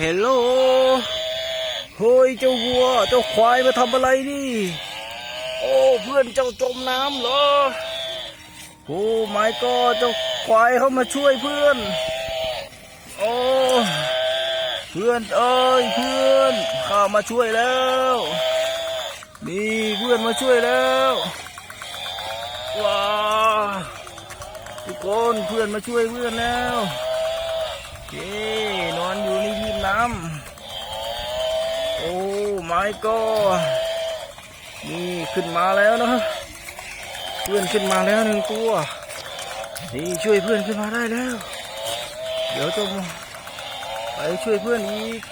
เฮลโลเฮ้ยเจ้าวัว เจ้าควายมาทำอะไรนี่ โอ้เพื่อนเจ้าจมน้ำเหรอ โอ้ไม่ก็เจ้าควายเข้ามาช่วยเพื่อน โอ้เพื่อนเอ้ยเพื่อนข้ามาช่วยแล้วนี่เพื่อนมาช่วยแล้วว้าทุกคนเพื่อนมาช่วยเพื่อนแล้วโอเคนอนอยู่ในริมน้ำ โอ้ไม่ก็นี่ขึ้นมาแล้วนะเพื่อนขึ้นมาแล้วหนึ่งตัวนี่ช่วยเพื่อนขึ้นมาได้แล้ว เดี๋ยวจะไปช่วยเพื่อนอีก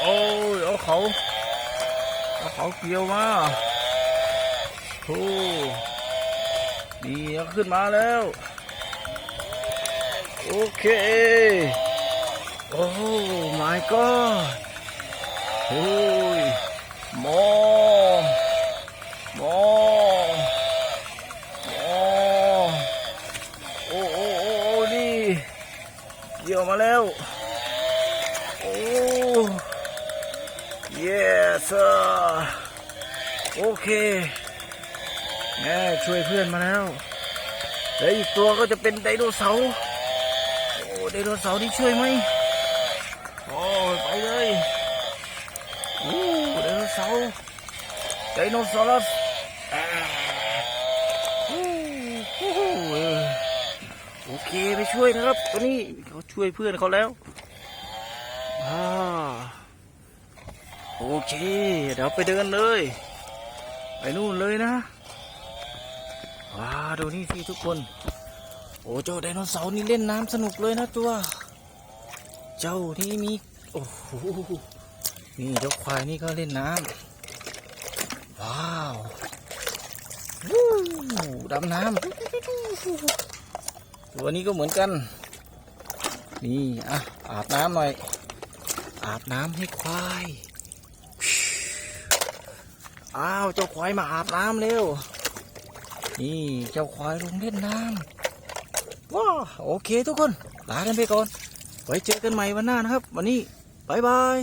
โอ้ยเอาเขาเอาเขาเกี่ยวมาโอ้ดีเอาขึ้นมาแล้ว โอเค โอ้ my god โอ้ยมองมองมองโอ้โอ้โอ้โอ้นี่เกี่ยวมาแล้ว โอ้ yes sir โอเคแม่ช่วยเพื่อนมาแล้วแล้วอีกตัวก็จะเป็นไดโนเสาร์ โอ้ ไดโนเสาร์นี่ช่วยไหม ดโนเสาร์โอเคไปช่วยนะครับตัวนี้เขาช่วยเพื่อนเขาแล้วอโอเค เดี๋ยวไปเดินเลย ไปนู่นเลยนะว้าดูนี่สิทุกคน โอ้เจ้าไดโนเสาร์นี่เล่นน้ำสนุกเลยนะตัว เจ้านี่มี โอ้โหนี่เจ้าควายนี่ก็เล่นน้ำ ว้าววู้ดำน้ำตัวนี้ก็เหมือนกัน นี่อะอาบน้ำหน่อย อาบน้ำให้ควาย อ้าวเจ้าควายมาอาบน้ำเร็ว นี่เจ้าควายลงเล่นน้ำว้าโอเคทุกคน ลากันไปก่อน ไว้เจอกันใหม่วันหน้านะครับ วันนี้บายบาย